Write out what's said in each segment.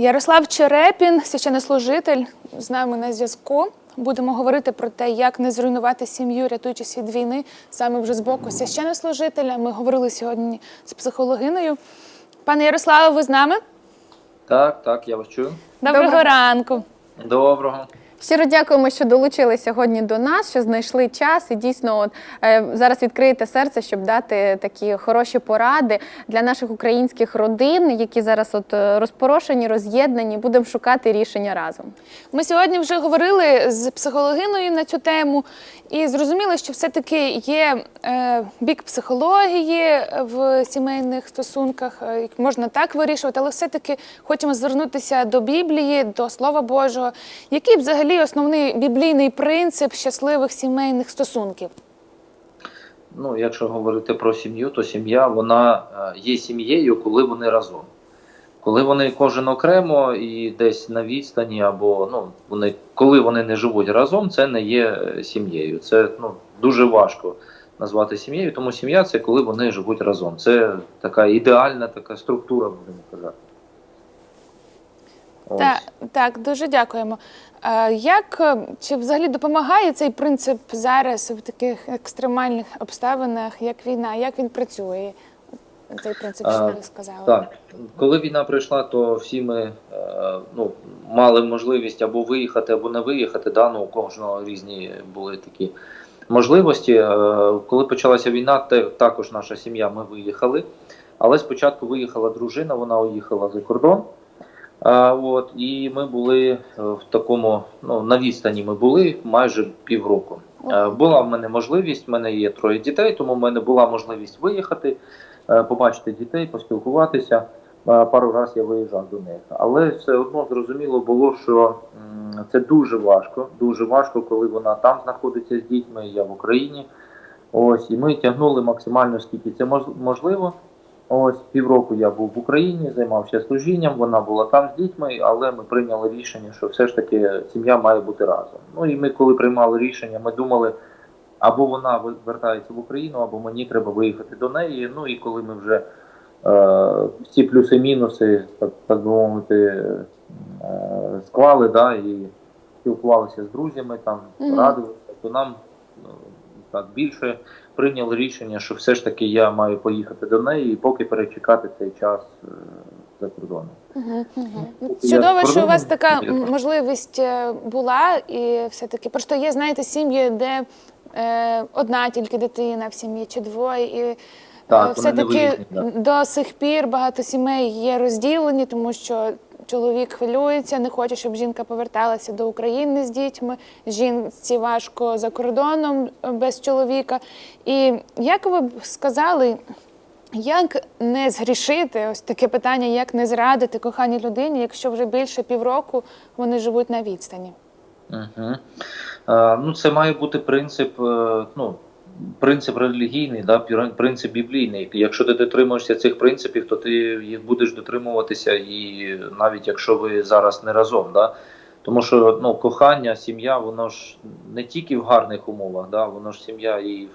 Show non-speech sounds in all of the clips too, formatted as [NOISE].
Ярослав Черепін, священнослужитель, з нами на зв'язку. Будемо говорити про те, як не зруйнувати сім'ю, рятуючись від війни, саме вже з боку священнослужителя. Ми говорили сьогодні з психологиною. Пане Ярославе, ви з нами? Так, так, я вас чую. Доброго, Доброго. ранку. Доброго. Щиро дякуємо, що долучились сьогодні до нас, що знайшли час і дійсно от, е, зараз відкриєте серце, щоб дати такі хороші поради для наших українських родин, які зараз от е, розпорошені, роз'єднані. Будемо шукати рішення разом. Ми сьогодні вже говорили з психологиною на цю тему і зрозуміли, що все-таки є е, бік психології в сімейних стосунках, е, можна так вирішувати, але все-таки хочемо звернутися до Біблії, до Слова Божого. Який взагалі основний біблійний принцип щасливих сімейних стосунків? Ну, якщо говорити про сім'ю, то сім'я вона е, є сім'єю, коли вони разом. Коли вони кожен окремо і десь на відстані, або ну вони коли вони не живуть разом, це не є е, сім'єю. Це ну дуже важко назвати сім'єю, тому сім'я це коли вони живуть разом. Це така ідеальна така структура, будемо казати. Так, так, дуже дякуємо. Як е, чи взагалі допомагає цей принцип зараз в таких екстремальних обставинах, як війна? Як він працює? Цей принцип, що А, ви сказали? Так, коли війна прийшла, то всі ми е, ну, мали можливість або виїхати, або не виїхати. Да? Ну, у кожного різні були такі можливості. Е, коли почалася війна, також наша сім'я ми виїхали. Але спочатку виїхала дружина, вона уїхала за кордон. А, от, і ми були е, в такому, ну, на відстані ми були майже півроку. Е, була в мене можливість, в мене є троє дітей, тому в мене була можливість виїхати, е, побачити дітей, поспілкуватися. Пару разів я виїжджав до них. Але все одно зрозуміло було, що це дуже важко. Дуже важко, коли вона там знаходиться з дітьми, я в Україні. Ось, і ми тягнули максимально скільки це мож- можливо. Ось півроку я був в Україні, займався служінням, вона була там з дітьми, але ми прийняли рішення, що все ж таки сім'я має бути разом. Ну і ми, коли приймали рішення, ми думали, або вона вертається в Україну, або мені треба виїхати до неї. Ну і коли ми вже е, всі плюси-мінуси, так, так би мовити, е, склали, да, і спілкувалися з друзями, там Мгм. радилися, то нам ну, так більше прийняли рішення, що все ж таки я маю поїхати до неї і поки перечекати цей час е, за кордоном. Мгм. Я Чудово, що у вас така я можливість е, була, і все-таки просто є, знаєте, сім'ї, де е, одна тільки дитина в сім'ї чи двоє, і Так, е, все-таки виїзні, да. до сих пір багато сімей є розділені, тому що чоловік хвилюється, не хоче, щоб жінка поверталася до України з дітьми. Жінці важко за кордоном е, без чоловіка. І як ви б сказали, як не згрішити? Ось таке питання, як не зрадити коханій людині, якщо вже більше півроку вони живуть на відстані? Угу. Ну, це має бути принцип, е, ну, принцип релігійний, да, принцип біблійний. Якщо ти дотримуєшся цих принципів, то ти їх будеш дотримуватися, і навіть якщо ви зараз не разом. Да? Тому що ну, кохання, сім'я, воно ж не тільки в гарних умовах, да, воно ж сім'я і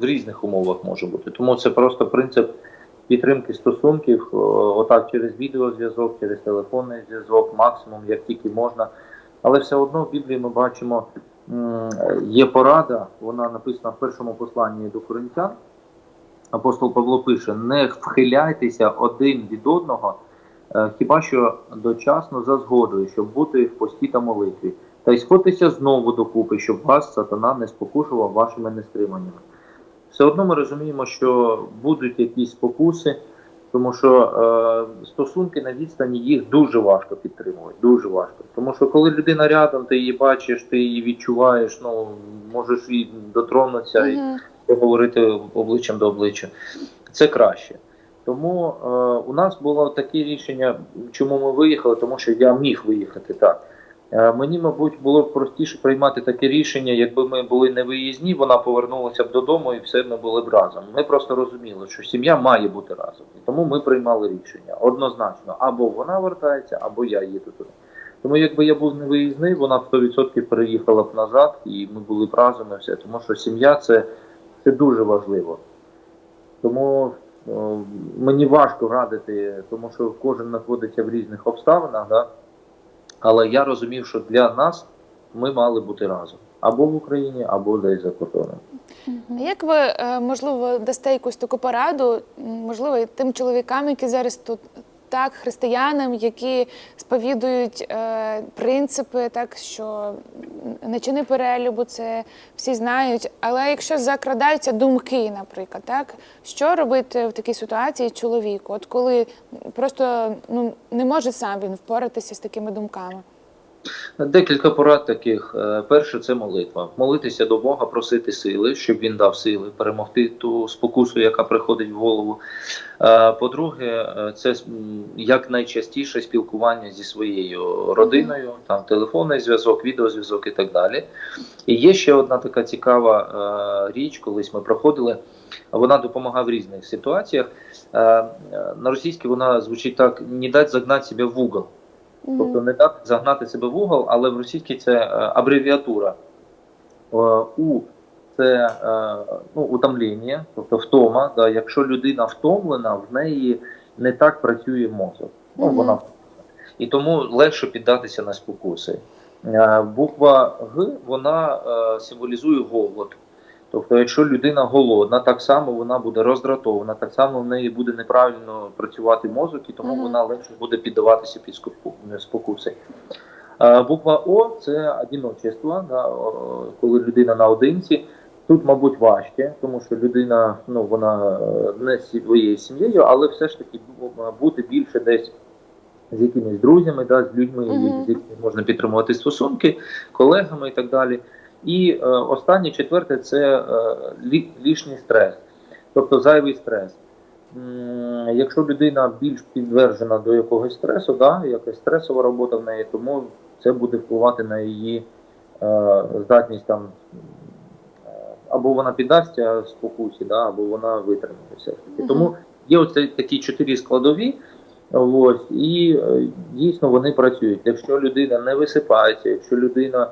в- різних умовах може бути. Тому це просто принцип підтримки стосунків, отак через відеозв'язок, через телефонний зв'язок, максимум, як тільки можна. Але все одно в Біблії ми бачимо, є порада, вона написана в першому посланні до коринтян. Апостол Павло пише: не вхиляйтеся один від одного, е, хіба що дочасно за згодою, щоб бути в пості та молитві, та й сходьтеся знову докупи, щоб вас сатана не спокушував вашими нестриманнями. Все одно ми розуміємо, що будуть якісь спокуси, тому що е, стосунки на відстані їх дуже важко підтримувати. Дуже важко. Тому що коли людина рядом, ти її бачиш, ти її відчуваєш, ну можеш і дотронутися і Мгм. поговорити обличчям до обличчя. Це краще. Тому е, у нас було таке рішення, чому ми виїхали, тому що я міг виїхати так. Е, мені, мабуть, було б простіше приймати таке рішення, якби ми були не виїзні, вона повернулася б додому і все ми були б разом. Ми просто розуміли, що сім'я має бути разом. І тому ми приймали рішення однозначно, або вона вертається, або я їду туди. Тому якби я був не виїзний, вона 100% переїхала б назад, і ми були б разом і все. Тому що сім'я це, це дуже важливо. Тому о, мені важко радити, тому що кожен знаходиться в різних обставинах, да? Але я розумів, що для нас ми мали бути разом або в Україні, або десь за кордоном. Як ви е, можливо дасте якусь таку пораду, можливо, тим чоловікам, які зараз тут. Так, християнам, які сповідують е, принципи, так що не чини перелюбу, це всі знають. Але якщо закрадаються думки, наприклад, так що робити в такій ситуації чоловіку? От коли просто ну не може сам він впоратися з такими думками. Декілька порад таких. Е, Перше це молитва. Молитися до Бога, просити сили, щоб він дав сили перемогти ту спокусу, яка приходить в голову. Е, По-друге, е, це якнайчастіше спілкування зі своєю родиною, там телефонний зв'язок, відеозв'язок і так далі. І є ще одна така цікава річ, колись ми проходили. Вона допомагає в різних ситуаціях. На російській вона звучить так: не дать загнати себе в угол. Тобто не дати загнати себе в угол, але в російській це е, абревіатура. Е, У це е, ну, утомлення, тобто втома. Да, якщо людина втомлена, в неї не так працює мозок. Ну, вона і тому легше піддатися на спокуси. Буква Г вона символізує голод. Тобто, якщо людина голодна, так само вона буде роздратована, так само в неї буде неправильно працювати мозок, і тому Мгм. вона легше буде піддаватися під спокуси. Е, Буква О це одиночество, да, коли людина наодинці. Тут, мабуть, важче, тому що людина ну, вона е, не своєю сім'єю, але все ж таки бути більше десь з якимись друзями, да, з людьми, Мгм. з якими можна підтримувати стосунки, колегами і так далі. І е, останнє, четверте, це е, лі, лішній стрес, тобто зайвий стрес. М, Якщо людина більш підтверджена до якогось стресу, да, якась стресова робота в неї, тому це буде впливати на її е, здатність там. е, Або вона піддасться спокусі, да, або вона витримає все ж таки. Мгм. Тому є оце такі чотири складові, ось, і е, дійсно вони працюють. Якщо людина не висипається, якщо людина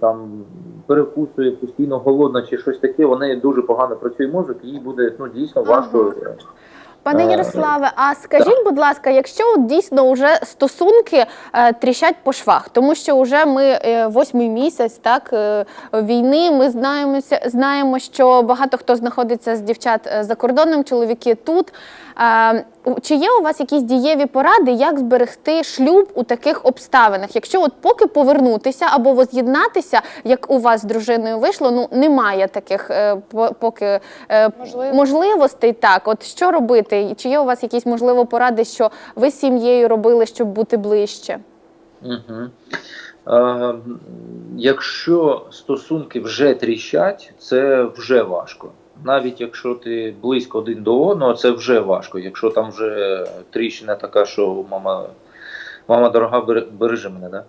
там перекусує постійно голодна чи щось таке, в неї дуже погано працює мозок, і їй буде ну дійсно важко. е, Пане Е, Ярославе, а скажіть, будь ласка, якщо от дійсно вже стосунки е, тріщать по швах, тому що вже ми е, восьмий місяць так е, війни, ми знаємося, знаємо, що багато хто знаходиться з дівчат е, за кордоном, чоловіки тут. Е, чи є у вас якісь дієві поради, як зберегти шлюб у таких обставинах? Якщо от поки повернутися або воз'єднатися, як у вас з дружиною вийшло, ну немає таких е, поки е, Можливо. можливостей, так от що робити? Чи є у вас якісь можливо поради, що ви з сім'єю робили, щоб бути ближче? Угу. Е, якщо стосунки вже тріщать, це вже важко. Навіть якщо ти близько один до одного, це вже важко. Якщо там вже тріщина така, що мама, мама дорога, бере- бережи мене. Да?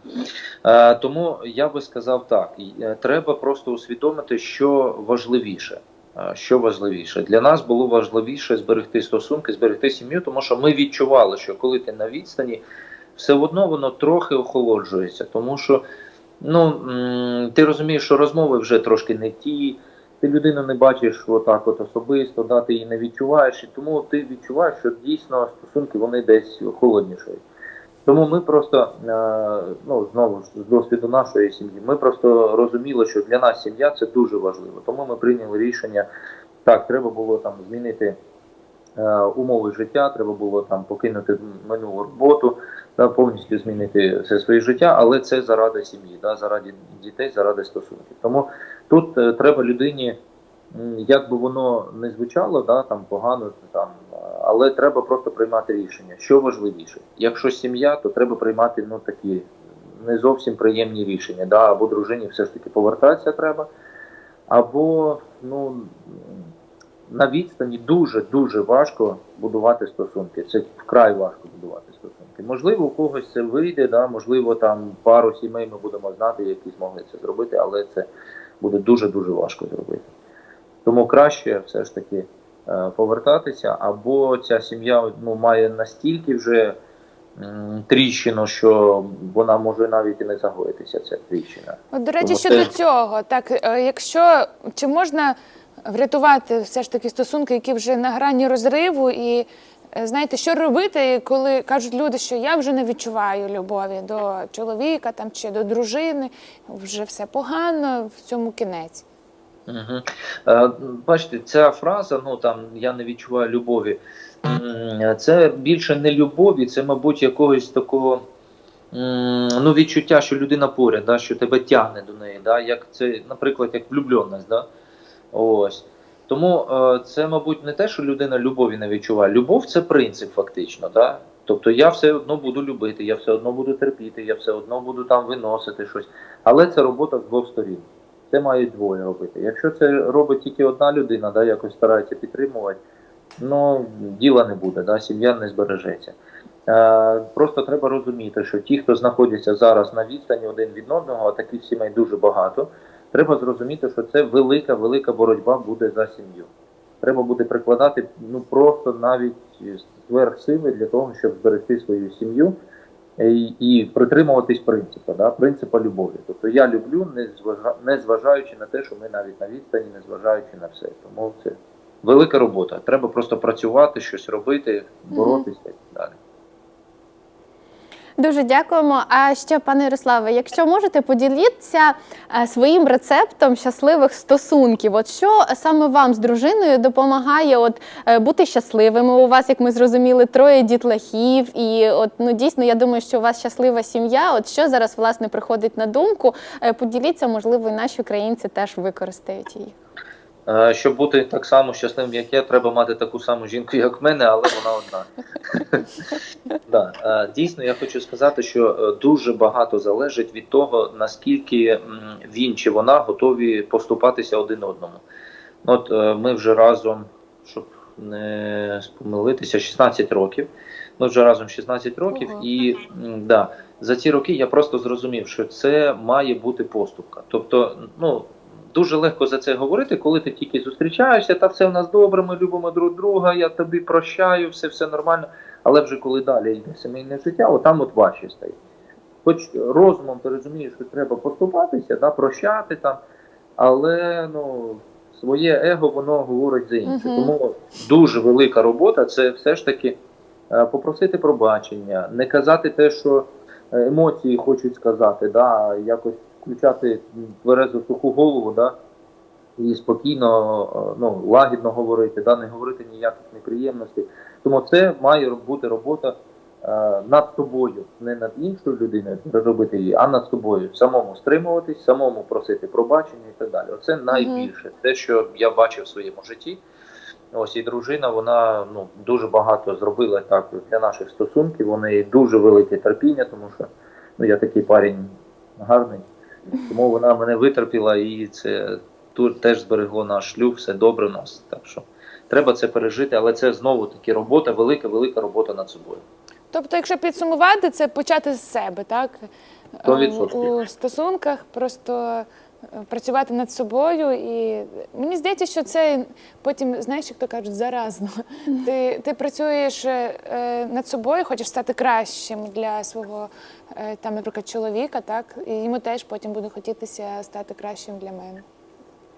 Е, тому я би сказав так: е, треба просто усвідомити, що важливіше. Що важливіше для нас було важливіше зберегти стосунки, зберегти сім'ю, тому що ми відчували, що коли ти на відстані, все одно воно трохи охолоджується, тому що ну, ти розумієш, що розмови вже трошки не ті, ти людину не бачиш отак от особисто, да, ти її не відчуваєш, і тому ти відчуваєш, що дійсно стосунки вони десь холоднішають. Тому ми просто, е, ну знову ж з досвіду нашої сім'ї, ми просто розуміли, що для нас сім'я це дуже важливо. Тому ми прийняли рішення, так, треба було там змінити умови життя, треба було там покинути минулу роботу, да, повністю змінити все своє життя, але це заради сім'ї, да, заради дітей, заради стосунків. Тому тут е, треба людині, як би воно не звучало, да, там погано, там, е, але треба просто приймати рішення, що важливіше. Якщо сім'я, то треба приймати ну, такі не зовсім приємні рішення. Да, або дружині все ж таки повертатися треба, або ну, на відстані дуже дуже важко будувати стосунки. Це вкрай важко будувати стосунки. Можливо, у когось це вийде, да, можливо, там пару сімей ми будемо знати, які змогли це зробити, але це буде дуже дуже важко зробити. Тому краще все ж таки е, повертатися, або ця сім'я ну, має настільки вже тріщину, що вона може навіть і не загоїтися, ця тріщина. До речі, Тому щодо це- цього, так е, якщо чи можна врятувати все ж таки стосунки, які вже на грані розриву. І е, знаєте, що робити, коли кажуть люди, що я вже не відчуваю любові до чоловіка там чи до дружини, вже все погано, в цьому кінець. Угу. Бачите, ця фраза, ну там я не відчуваю любові. Це більше не любові, це, мабуть, якогось такого ну, відчуття, що людина поряд, да, що тебе тягне до неї. Да, як це, наприклад, як влюбленість. Да? Ось. Тому е, це, мабуть, не те, що людина любові не відчуває. Любов це принцип, фактично. Да? Тобто я все одно буду любити, я все одно буду терпіти, я все одно буду там виносити щось. Але це робота з двох сторін. Це мають двоє робити. Якщо це робить тільки одна людина, да, якось старається підтримувати, ну діла не буде, да, сім'я не збережеться. Е, просто треба розуміти, що ті, хто знаходяться зараз на відстані один від одного, а таких сімей дуже багато, треба зрозуміти, що це велика, велика боротьба буде за сім'ю. Треба буде прикладати ну просто навіть сверхсили для того, щоб зберегти свою сім'ю і, і притримуватись принципу, да, принципу любові. Тобто я люблю, не, зважа, не зважаючи на те, що ми навіть на відстані, не зважаючи на все. Тому це велика робота. Треба просто працювати, щось робити, боротися і так далі. Дуже дякуємо. А ще, пане Ярославе, якщо можете, поділіться е, своїм рецептом щасливих стосунків. От що саме вам з дружиною допомагає от е, бути щасливими? У вас, як ми зрозуміли, троє дітлахів, і от ну дійсно я думаю, що у вас щаслива сім'я. От що зараз власне приходить на думку? Е, Поділіться, можливо, і наші українці теж використають її. Е, Щоб бути так само щасливим, як я, треба мати таку саму жінку, як мене, але вона одна. [LAUGHS] да. е, Дійсно, я хочу сказати, що е, дуже багато залежить від того, наскільки він чи вона готові поступатися один одному. От ми вже разом, щоб не спомилитися, 16 років. Ми вже разом 16 років, Ого. і да, за ці роки я просто зрозумів, що це має бути поступка. Тобто, ну. Дуже легко за це говорити, коли ти тільки зустрічаєшся, та все в нас добре, ми любимо друг друга, я тобі прощаю, все все нормально. Але вже коли далі йде сімейне життя, отам от важче стає. Хоч розумом ти розумієш, що треба поступатися, да, прощати там, але ну, своє его воно говорить за інше. Мгм. Тому дуже велика робота це все ж таки е, попросити пробачення, не казати те, що е, емоції хочуть сказати, да, якось включати тверезу суху голову, да, і спокійно, ну, лагідно говорити, да, не говорити ніяких неприємностей. Тому це має бути робота е, над собою, не над іншою людиною переробити її, а над собою. Самому стримуватись, самому просити пробачення і так далі. Оце найбільше, те, що я бачив в своєму житті. Ось і дружина, вона ну дуже багато зробила так для наших стосунків. Неї дуже велике терпіння, тому що ну я такий парень гарний. Тому вона мене витерпіла, і це тут теж зберегло наш шлюб, все добре у нас. Так що треба це пережити, але це знову таки робота, велика, велика робота над собою. Тобто, якщо підсумувати, це почати з себе, так? Сто Е, відсотків. У стосунках просто працювати над собою. І мені здається, що це потім, знаєш, як то кажуть, заразно. Ти, ти працюєш е, над собою, хочеш стати кращим для свого е, там, наприклад, чоловіка, так? І йому теж потім буде хотітися стати кращим для мене.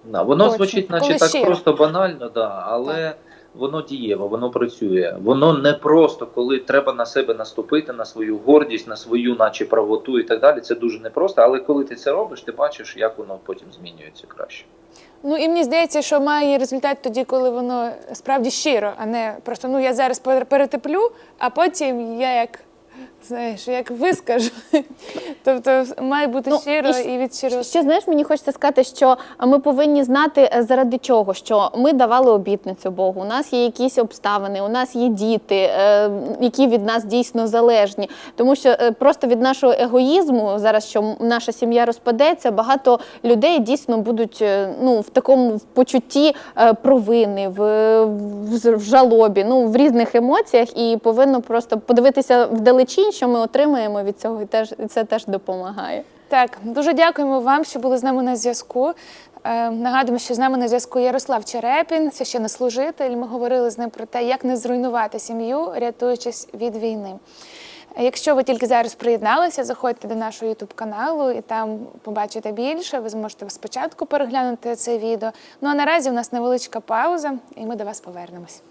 Да, воно Точно. звучить, наче Коли так щиро. просто банально, да, але воно дієво, воно працює. Воно не просто, коли треба на себе наступити, на свою гордість, на свою, наче правоту і так далі. Це дуже непросто. Але коли ти це робиш, ти бачиш, як воно потім змінюється краще. Ну і мені здається, що має результат тоді, коли воно справді щиро, а не просто ну я зараз перетеплю, а потім я як знаєш, як вискажу. Тобто має бути Ну, щиро і і від щирого. Ще знаєш, мені хочеться сказати, що ми повинні знати е, заради чого, що ми давали обітницю Богу. У нас є якісь обставини, у нас є діти, е, які від нас дійсно залежні. Тому що е, просто від нашого егоїзму, зараз що наша сім'я розпадеться, багато людей дійсно будуть ну в такому почутті провини, в, в, в жалобі, ну в різних емоціях, і повинно просто подивитися вдалечінь, що ми отримаємо від цього, і теж це теж допомагає. Так, дуже дякуємо вам, що були з нами на зв'язку. Е, нагадуємо, що з нами на зв'язку Ярослав Черепін, священнослужитель. Ми говорили з ним про те, як не зруйнувати сім'ю, рятуючись від війни. Якщо ви тільки зараз приєдналися, заходьте до нашого youtube каналу і там побачите більше. Ви зможете спочатку переглянути це відео. Ну а наразі у нас невеличка пауза, і ми до вас повернемось.